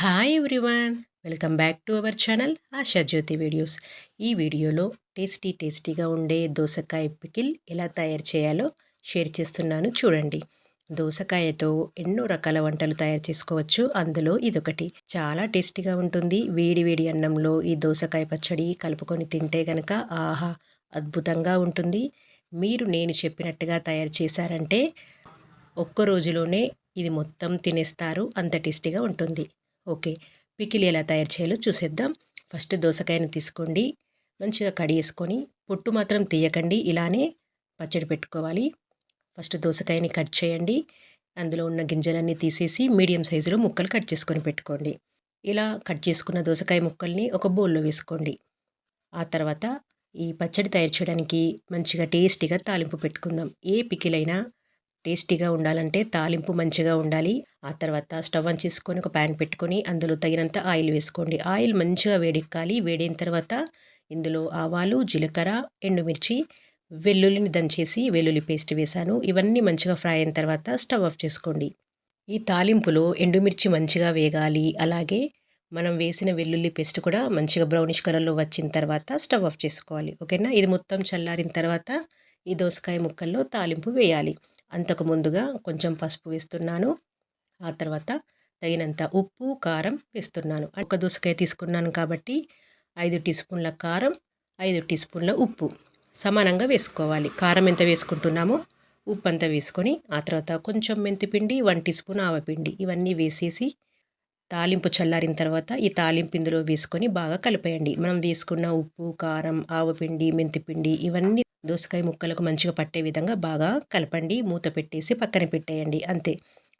Hi everyone welcome back to our channel Ashajyoti videos ఈ వీడియోలో tasty టేస్టీగా ఉండే దోసకాయ పికిల్ ఎలా తయారు చేయాలో షేర్ చేస్తున్నాను చూడండి. దోసకాయతో ఎన్నో రకాల వంటలు తయారు చేసుకోవచ్చు అందులో ఇదొకటి. చాలా టేస్టీగా ఉంటుంది వేడి వేడి అన్నంలో ఈ దోసకాయ పచ్చడి కలుపుకొని తింటే గనక ఆహా అద్భుతంగా ఉంటుంది. మీరు నేను చెప్పినట్టుగా తయారు చేశారంటే ఒక్క రోజులోనే ఇది మొత్తం తినేస్తారు అంత టేస్టీగా ఉంటుంది. ఓకే. పికిల్ ఎలా తయారు చేయాలో చూసేద్దాం. ఫస్ట్ దోసకాయను తీసుకోండి. మంచిగా కడిగేసుకొని పొట్టు మాత్రం తీయకండి. ఇలానే పచ్చడి పెట్టుకోవాలి. ఫస్ట్ దోసకాయని కట్ చేయండి. అందులో ఉన్న గింజలన్నీ తీసేసి మీడియం సైజులో ముక్కలు కట్ చేసుకొని పెట్టుకోండి. ఇలా కట్ చేసుకున్న దోసకాయ ముక్కల్ని ఒక బౌల్లో వేసుకోండి. ఆ తర్వాత ఈ పచ్చడి తయారు చేయడానికి మంచిగా టేస్టీగా తాలింపు పెట్టుకుందాం. ఏ పికిలైనా టేస్టీగా ఉండాలంటే తాలింపు మంచిగా ఉండాలి. ఆ తర్వాత స్టవ్ ఆన్ చేసుకొని ఒక ప్యాన్ పెట్టుకొని అందులో తగినంత ఆయిల్ వేసుకోండి. ఆయిల్ మంచిగా వేడెక్కాలి. వేడైన తర్వాత ఇందులో ఆవాలు జీలకర్ర ఎండుమిర్చి వెల్లుల్లిని దంచేసి వెల్లుల్లి పేస్ట్ వేశాను. ఇవన్నీ మంచిగా ఫ్రై అయిన తర్వాత స్టవ్ ఆఫ్ చేసుకోండి. ఈ తాలింపులో ఎండుమిర్చి మంచిగా వేగాలి. అలాగే మనం వేసిన వెల్లుల్లి పేస్ట్ కూడా మంచిగా బ్రౌనిష్ కలర్లో వచ్చిన తర్వాత స్టవ్ ఆఫ్ చేసుకోవాలి. ఓకేనా? ఇది మొత్తం చల్లారిన తర్వాత ఈ దోసకాయ ముక్కల్లో తాలింపు వేయాలి. అంతకు ముందుగా కొంచెం పసుపు వేస్తున్నాను. ఆ తర్వాత తగినంత ఉప్పు కారం వేస్తున్నాను. ఒక దోసకాయ తీసుకున్నాను కాబట్టి ఐదు టీ స్పూన్ల కారం ఐదు టీ స్పూన్ల ఉప్పు సమానంగా వేసుకోవాలి. కారం ఎంత వేసుకుంటున్నామో ఉప్పు అంతా వేసుకొని ఆ తర్వాత కొంచెం మెంతిపిండి వన్ టీ స్పూన్ ఆవపిండి ఇవన్నీ వేసేసి తాలింపు చల్లారిన తర్వాత ఈ తాలింపు ఇందులో వేసుకొని బాగా కలిపేయండి. మనం వేసుకున్న ఉప్పు కారం ఆవపిండి మెంతిపిండి ఇవన్నీ దోసకాయ ముక్కలకు మంచిగా పట్టే విధంగా బాగా కలపండి. మూత పెట్టేసి పక్కన పెట్టేయండి. అంతే.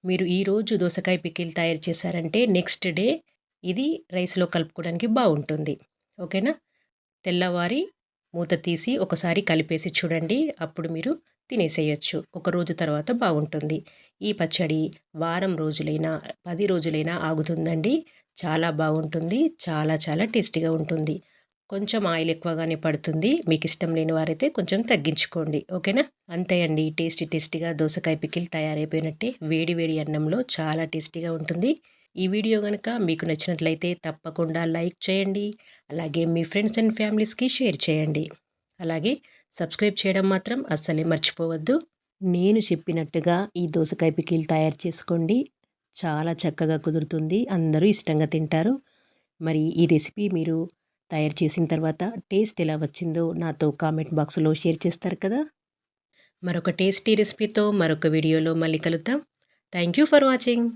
మీరు ఈరోజు దోసకాయ పికిల్ తయారు చేశారంటే నెక్స్ట్ డే ఇది రైస్లో కలుపుకోవడానికి బాగుంటుంది. ఓకేనా? తెల్లవారి మూత తీసి ఒకసారి కలిపేసి చూడండి. అప్పుడు మీరు తినేసేయచ్చు. ఒక రోజు తర్వాత బాగుంటుంది ఈ పచ్చడి వారం రోజులైనా పది రోజులైనా ఆగుతుందండి. చాలా బాగుంటుంది చాలా చాలా టేస్టీగా ఉంటుంది. కొంచెం ఆయిల్ ఎక్కువగానే పడుతుంది. మీకు ఇష్టం లేని వారైతే కొంచెం తగ్గించుకోండి. ఓకేనా? అంతే అండి. టేస్టీ టేస్టీగా దోసకాయ పికిల్ తయారైపోయినట్టే వేడి వేడి అన్నంలో చాలా టేస్టీగా ఉంటుంది. ఈ వీడియో కనుక మీకు నచ్చినట్లయితే తప్పకుండా లైక్ చేయండి. అలాగే మీ ఫ్రెండ్స్ అండ్ ఫ్యామిలీస్కి షేర్ చేయండి. అలాగే సబ్స్క్రైబ్ చేయడం మాత్రం అస్సలే మర్చిపోవద్దు. నేను చెప్పినట్టుగా ఈ దోసకాయ పికిల్ తయారు చేసుకోండి. చాలా చక్కగా కుదురుతుంది. అందరూ ఇష్టంగా తింటారు. మరి ఈ రెసిపీ మీరు తయారు చేసిన తర్వాత టేస్ట్ ఎలా వచ్చిందో నాతో కామెంట్ బాక్స్లో షేర్ చేస్తారు కదా. మరొక టేస్టీ రెసిపీతో మరొక వీడియోలో మళ్ళీ కలుద్దాం. Thank you for watching.